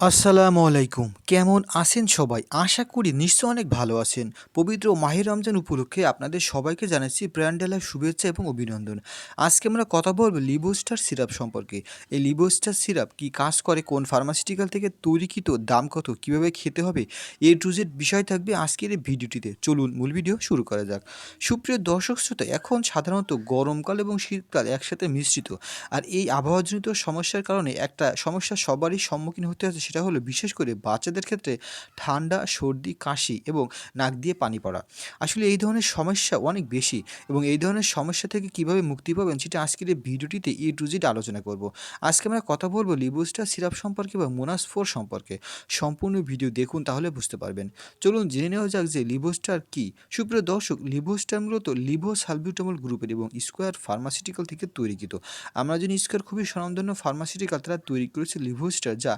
আসসালামু আলাইকুম। কেমন আছেন সবাই? আশা করি নিশ্চয় অনেক ভালো আছেন। পবিত্র মাহির রমজান উপলক্ষে আপনাদের সবাইকে জানাচ্ছি ব্র্যান্ডেলার শুভেচ্ছা এবং অভিনন্দন। আজকে আমরা কথা বলব লিবোস্টার সিরাপ সম্পর্কে। এই লিবোস্টার সিরাপ কি কাজ করে? কোন ফার্মাসিউটিক্যাল থেকে তৈরিকৃত দাম কত? কীভাবে খেতে হবে? এ টু জেড বিষয় থাকবে আজকের এই ভিডিওটিতে। চলুন মূল ভিডিও শুরু করা যাক। সুপ্রিয় দর্শক শ্রোতা, এখন সাধারণত গরমকাল এবং শীতকাল একসাথে মিশ্রিত। আর এই আবহাওয়াজনিত সমস্যার কারণে একটা সমস্যা সবারই সম্মুখীন হতে হচ্ছে সেটা হলো বিশেষ করে বাচ্চাদের ক্ষেত্রে ঠান্ডা, সর্দি, কাশি এবং নাক দিয়ে পানি পড়া। আসলে এই ধরনের সমস্যা অনেক বেশি এবং এই ধরনের সমস্যা থেকে কীভাবে মুক্তি পাবেন সেটা আজকের এই ভিডিওটিতে ই টু জিড আলোচনা করব। আজকে আমরা কথা বলব লিবুস্টার সিরাপ সম্পর্কে বা মোনাস ফোর সম্পর্কে। সম্পূর্ণ ভিডিও দেখুন তাহলে বুঝতে পারবেন। চলুন জেনে নেওয়া যাক যে লিবোস্টার কি। সুপ্রিয় দর্শক, লিবোস্টার মূলত লিভো সালবিউটামল গ্রুপের এবং স্কোয়ার ফার্মাসিউটিক্যাল থেকে তৈরিকৃত আমরা জানি স্কোয়ার খুবই স্বনামধন্য ফার্মাসিউটিক্যাল তারা তৈরি করেছে লিভোস্টার যা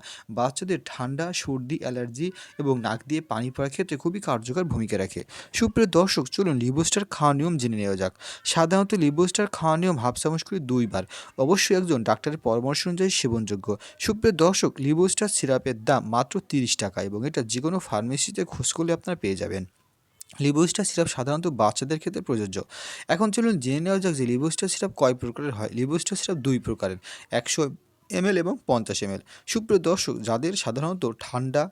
বাচ্চাদের ঠান্ডা, সর্দি, অ্যালার্জি এবং নাক দিয়ে পানি পড়ার ক্ষেত্রে খুবই কার্যকর ভূমিকা রাখে। সুপ্রিয় দর্শক, চলুন লিবোস্টার খাওয়া নিয়ম জেনে নেওয়া যাক। সাধারণত লিবোস্টার খাওয়া নিয়ম হাফ চামচ করে দুইবার। অবশ্যই একজন ডাক্তারের পরামর্শ অনুযায়ী সেবনযোগ্য। সুপ্রিয় দর্শক, লিবোস্টার সিরাপের দাম মাত্র তিরিশ টাকা এবং এটা যে কোনো ফার্মেসিতে খোঁজ করলে আপনারা পেয়ে যাবেন। লিবোস্টার সিরাপ সাধারণত বাচ্চাদের ক্ষেত্রে প্রযোজ্য। এখন চলুন জেনে নেওয়া যাক যে লিবোস্টার সিরাপ কয় প্রকারের হয়। লিবোস্টার সিরাপ দুই প্রকারের। একশো এমএল এবং পঞ্চাশ এমএল। সুপ্রিয় দর্শক, যাদের সাধারণত ঠান্ডা,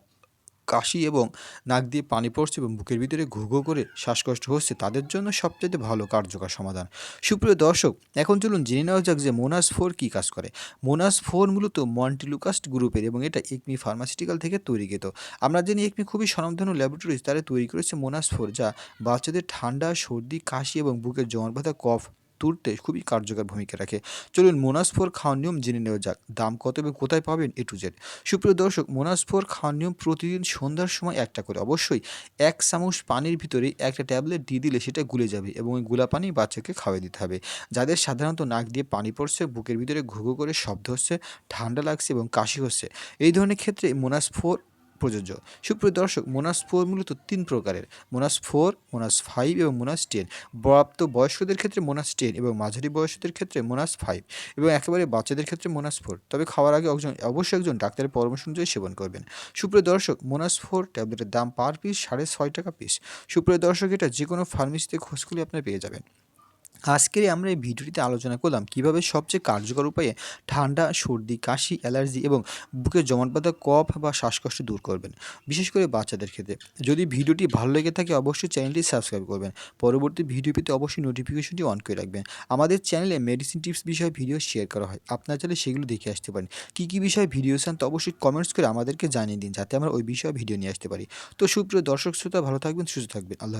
কাশি এবং নাক দিয়ে পানি পড়ছে এবং বুকের ভিতরে ঘু করে শ্বাসকষ্ট হচ্ছে, তাদের জন্য সবচেয়ে ভালো কার্যকর সমাধান। সুপ্রিয় দর্শক, এখন চলুন জেনে নেওয়া যাক যে মোনাস ফোর কী কাজ করে। মোনাস ফোর মূলত মন্টিলুকাস্ট গ্রুপের এবং এটা একমি ফার্মাসিউটিক্যাল থেকে তৈরিকৃত আমরা জানি একমি খুবই স্বনামধন্য ল্যাবরেটরিজ, তারা তৈরি করেছে মোনাস ফোর, যা বাচ্চাদের ঠান্ডা, সর্দি, কাশি এবং বুকের জমাট বাঁধা কফ তুলতে খুবই কার্যকর ভূমিকা রাখে। চলুন মোনাসফোর খাওয়ার নিয়ম জেনে নেওয়া যাক। দাম কত এবং কোথায় পাবেন এ টু জেড? সুপ্রিয় দর্শক মোনাসফোর খাওয়ার নিয়ম প্রতিদিন সন্ধ্যার সময় একটা করে। অবশ্যই এক চামচ পানির ভিতরে একটা ট্যাবলেট দিয়ে দিলে সেটা গুলে যাবে এবং ওই গুলা পানি বাচ্চাকে খাওয়াই দিতে হবে। যাদের সাধারণত নাক দিয়ে পানি পড়ছে, বুকের ভিতরে ঘুঘু করে শব্দ হচ্ছে, ঠান্ডা লাগছে এবং কাশি হচ্ছে। এই ধরনের ক্ষেত্রে মোনাসফোর প্রযোজ্য। সুপ্রিয় দর্শক মোনাস ফোর মূলত তিন প্রকারের। মোনাস ফোর মোনাস ফাইভ এবং মোনাস টেন প্রাপ্ত বয়স্কদের ক্ষেত্রে মোনাস টেন এবং মাঝারি বয়স্কদের ক্ষেত্রে মোনাস ফাইভ এবং একেবারে বাচ্চাদের ক্ষেত্রে মোনাস ফোর তবে খাওয়ার আগে একজন অবশ্যই একজন ডাক্তারের পরামর্শ অনুযায়ী সেবন করবেন। সুপ্রিয় দর্শক মোনাস ফোর ট্যাবলেটের দাম পার পিস সাড়ে ছয় টাকা পিস সুপ্রিয় দর্শক, এটা যে কোনো ফার্মেসিতে খোঁজ করলে আপনারা পেয়ে যাবেন। আজকের আমরা এই ভিডিওটিতে আলোচনা করলাম কীভাবে সবচেয়ে কার্যকর উপায়ে ঠান্ডা, সর্দি, কাশি, অ্যালার্জি এবং বুকে জমাট বাঁধা কফ বা শ্বাসকষ্ট দূর করবেন, বিশেষ করে বাচ্চাদের ক্ষেত্রে। যদি ভিডিওটি ভালো লেগে থাকে অবশ্যই চ্যানেলটি সাবস্ক্রাইব করবেন। পরবর্তী ভিডিও পেতে অবশ্যই নোটিফিকেশনটি অন করে রাখবেন। আমাদের চ্যানেলে মেডিসিন টিপস বিষয়ে ভিডিও শেয়ার করা হয়। আপনার চাইলে সেগুলো দেখে আসতে পারেন। কী কী বিষয়ে ভিডিও চান তো অবশ্যই কমেন্টস করে আমাদেরকে জানিয়ে দিন, যাতে আমরা ওই বিষয়ে ভিডিও নিয়ে আসতে পারি। তো সুপ্রিয় দর্শক, শ্রোতা ভালো থাকবেন, সুস্থ থাকবেন। আল্লাহ